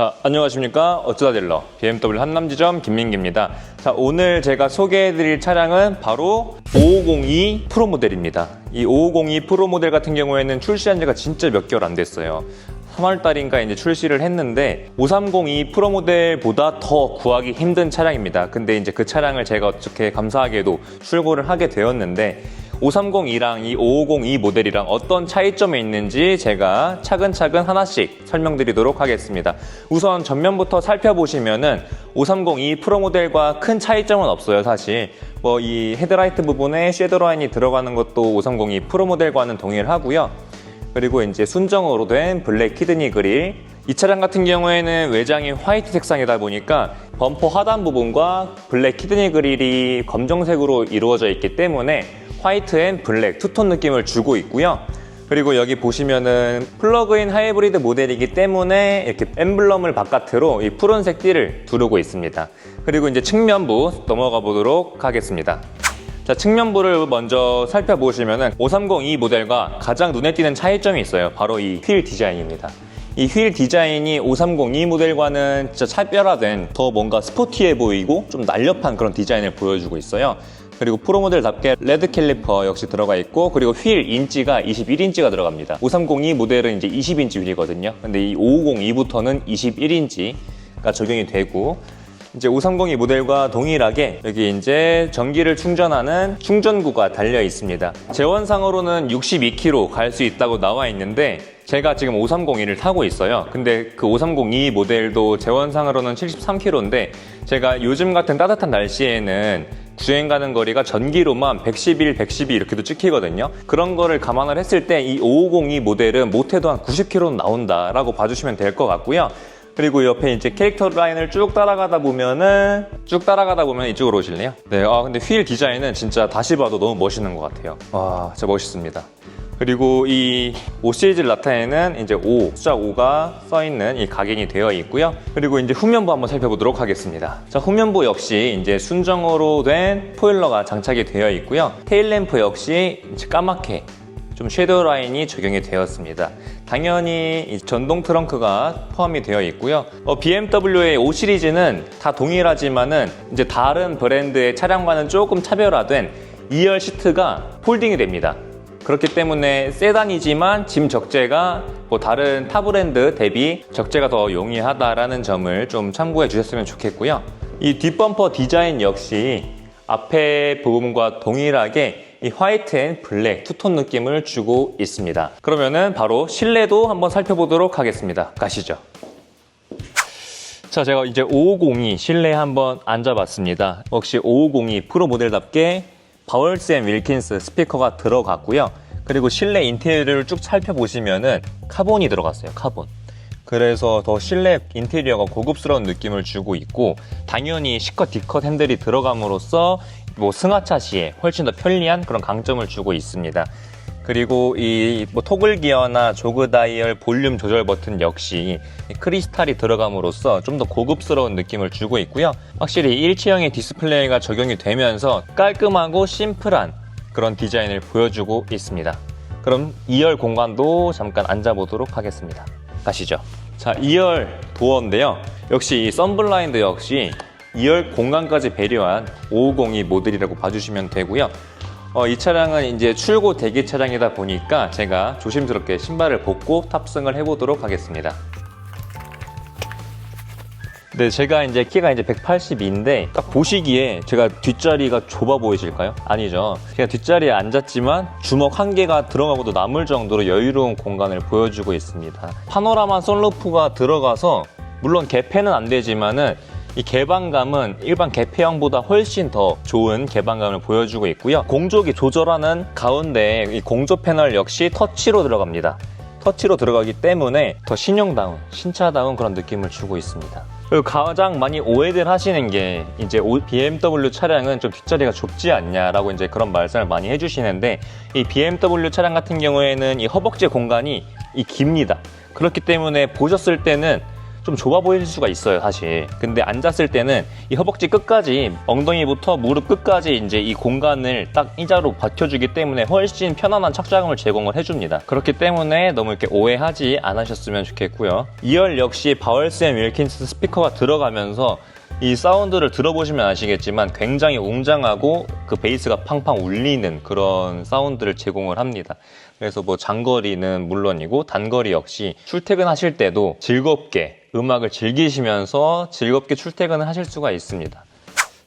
자, 안녕하십니까. 어쩌다 딜러 BMW 한남지점 김민기입니다. 자, 오늘 제가 소개해드릴 차량은 바로 5502 프로 모델입니다. 이5502 프로 모델 같은 경우에는 출시한 지가 진짜 몇 개월 안 됐어요. 3월 달인가 이제 출시를 했는데 5302 프로 모델보다 더 구하기 힘든 차량입니다. 근데 이제 그 차량을 제가 어떻게 감사하게도 출고를 하게 되었는데 5302랑 이 5502 모델이랑 어떤 차이점이 있는지 제가 차근차근 하나씩 설명드리도록 하겠습니다. 우선 전면부터 살펴보시면은 5302 프로 모델과 큰 차이점은 없어요, 사실. 뭐 이 헤드라이트 부분에 섀도우 라인이 들어가는 것도 5302 프로 모델과는 동일하고요. 그리고 이제 순정으로 된 블랙 키드니 그릴. 이 차량 같은 경우에는 외장이 화이트 색상이다 보니까 범퍼 하단 부분과 블랙 키드니 그릴이 검정색으로 이루어져 있기 때문에 화이트 앤 블랙 투톤 느낌을 주고 있고요. 그리고 여기 보시면은 플러그인 하이브리드 모델이기 때문에 이렇게 엠블럼을 바깥으로 이 푸른색 띠를 두르고 있습니다. 그리고 이제 측면부 넘어가 보도록 하겠습니다. 자, 측면부를 먼저 살펴보시면은 5302 모델과 가장 눈에 띄는 차이점이 있어요. 바로 이 휠 디자인입니다. 이 휠 디자인이 5302 모델과는 진짜 차별화된 더 뭔가 스포티해 보이고 좀 날렵한 그런 디자인을 보여주고 있어요. 그리고 프로 모델답게 레드 캘리퍼 역시 들어가 있고 그리고 휠 인치가 21인치가 들어갑니다. 5302 모델은 이제 20인치 휠이거든요. 근데 이 5502부터는 21인치가 적용이 되고 이제 5302 모델과 동일하게 여기 이제 전기를 충전하는 충전구가 달려 있습니다. 재원상으로는 62km 갈 수 있다고 나와 있는데 제가 지금 5302를 타고 있어요. 근데 그 5302 모델도 재원상으로는 73km인데 제가 요즘 같은 따뜻한 날씨에는 주행 가는 거리가 전기로만 111, 112 이렇게도 찍히거든요. 그런 거를 감안을 했을 때 이 5502 모델은 못해도 한 90km 나온다라고 봐주시면 될 것 같고요. 그리고 옆에 이제 캐릭터 라인을 쭉 따라가다 보면은 쭉 따라가다 보면 이쪽으로 오실래요? 네, 아 근데 휠 디자인은 진짜 다시 봐도 너무 멋있는 것 같아요. 와, 진짜 멋있습니다. 그리고 이 5시리즈 라타에는 이제 5, 숫자 5가 써 있는 이 각인이 되어 있고요. 그리고 이제 후면부 한번 살펴보도록 하겠습니다. 자, 후면부 역시 이제 순정으로 된 포일러가 장착이 되어 있고요. 테일 램프 역시 까맣게 좀 섀도우 라인이 적용이 되었습니다. 당연히 이 전동 트렁크가 포함이 되어 있고요. 어, BMW의 5 시리즈는 다 동일하지만은 이제 다른 브랜드의 차량과는 조금 차별화된 2열 시트가 폴딩이 됩니다. 그렇기 때문에 세단이지만 짐 적재가 뭐 다른 타 브랜드 대비 적재가 더 용이하다라는 점을 좀 참고해 주셨으면 좋겠고요. 이 뒷범퍼 디자인 역시 앞에 부분과 동일하게 이 화이트 앤 블랙 투톤 느낌을 주고 있습니다. 그러면은 바로 실내도 한번 살펴보도록 하겠습니다. 가시죠. 자, 제가 이제 5502 실내에 한번 앉아봤습니다. 역시 5502 프로 모델답게 바월스 앤 윌킨스 스피커가 들어갔고요. 그리고 실내 인테리어를 쭉 살펴보시면은 카본이 들어갔어요. 카본. 그래서 더 실내 인테리어가 고급스러운 느낌을 주고 있고 당연히 C컷, D컷 핸들이 들어감으로써 뭐 승하차 시에 훨씬 더 편리한 그런 강점을 주고 있습니다. 그리고 이 뭐 토글 기어나 조그 다이얼 볼륨 조절 버튼 역시 이 크리스탈이 들어감으로써 좀 더 고급스러운 느낌을 주고 있고요. 확실히 일체형의 디스플레이가 적용이 되면서 깔끔하고 심플한 그런 디자인을 보여주고 있습니다. 그럼 2열 공간도 잠깐 앉아보도록 하겠습니다. 가시죠. 자, 2열 도어인데요. 역시 이 썬블라인드 역시 2열 공간까지 배려한 5502 모델이라고 봐주시면 되고요. 어, 이 차량은 이제 출고 대기 차량이다 보니까 제가 조심스럽게 신발을 벗고 탑승을 해보도록 하겠습니다. 네, 제가 이제 키가 이제 180인데 딱 보시기에 제가 뒷자리가 좁아 보이실까요? 아니죠. 제가 뒷자리에 앉았지만 주먹 한 개가 들어가고도 남을 정도로 여유로운 공간을 보여주고 있습니다. 파노라마 선루프가 들어가서 물론 개폐는 안 되지만은 이 개방감은 일반 개폐형보다 훨씬 더 좋은 개방감을 보여주고 있고요. 공조기 조절하는 가운데 이 공조 패널 역시 터치로 들어갑니다. 터치로 들어가기 때문에 더 신형다운, 신차다운 그런 느낌을 주고 있습니다. 그리고 가장 많이 오해들 하시는 게 이제 오- BMW 차량은 좀 뒷자리가 좁지 않냐라고 이제 그런 말씀을 많이 해주시는데 이 BMW 차량 같은 경우에는 이 허벅지 공간이 이 깁니다. 그렇기 때문에 보셨을 때는 좀 좁아 보일 수가 있어요, 사실. 근데 앉았을 때는 이 허벅지 끝까지 엉덩이부터 무릎 끝까지 이제 이 공간을 딱 일자로 받쳐주기 때문에 훨씬 편안한 착장을 제공을 해줍니다. 그렇기 때문에 너무 이렇게 오해하지 않으셨으면 좋겠고요. 2열 역시 바월스앤 윌킨스 스피커가 들어가면서 이 사운드를 들어보시면 아시겠지만 굉장히 웅장하고 그 베이스가 팡팡 울리는 그런 사운드를 제공을 합니다. 그래서 뭐 장거리는 물론이고 단거리 역시 출퇴근하실 때도 즐겁게 음악을 즐기시면서 즐겁게 출퇴근을 하실 수가 있습니다.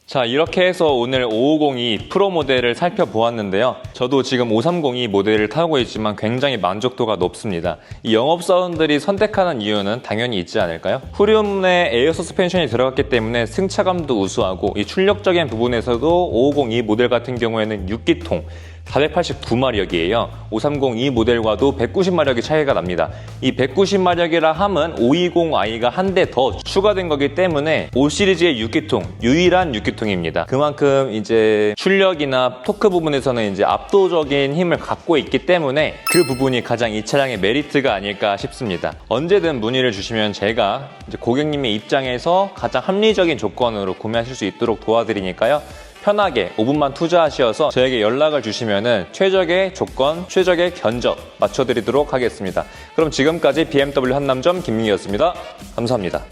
자, 이렇게 해서 오늘 5502 프로 모델을 살펴보았는데요. 저도 지금 5302 모델을 타고 있지만 굉장히 만족도가 높습니다. 이 영업사원들이 선택하는 이유는 당연히 있지 않을까요? 후륜에 에어 서스펜션이 들어갔기 때문에 승차감도 우수하고 이 출력적인 부분에서도 5502 모델 같은 경우에는 6기통 489마력이에요. 5302 모델과도 190마력의 차이가 납니다. 이 190마력이라 함은 520i가 한 대 더 추가된 거기 때문에 5 시리즈의 6기통 유일한 6기통입니다. 그만큼 이제 출력이나 토크 부분에서는 이제 압도적인 힘을 갖고 있기 때문에 그 부분이 가장 이 차량의 메리트가 아닐까 싶습니다. 언제든 문의를 주시면 제가 고객님의 입장에서 가장 합리적인 조건으로 구매하실 수 있도록 도와드리니까요. 편하게 5분만 투자하셔서 저에게 연락을 주시면은 최적의 조건, 최적의 견적 맞춰드리도록 하겠습니다. 그럼 지금까지 BMW 한남점 김민기였습니다. 감사합니다.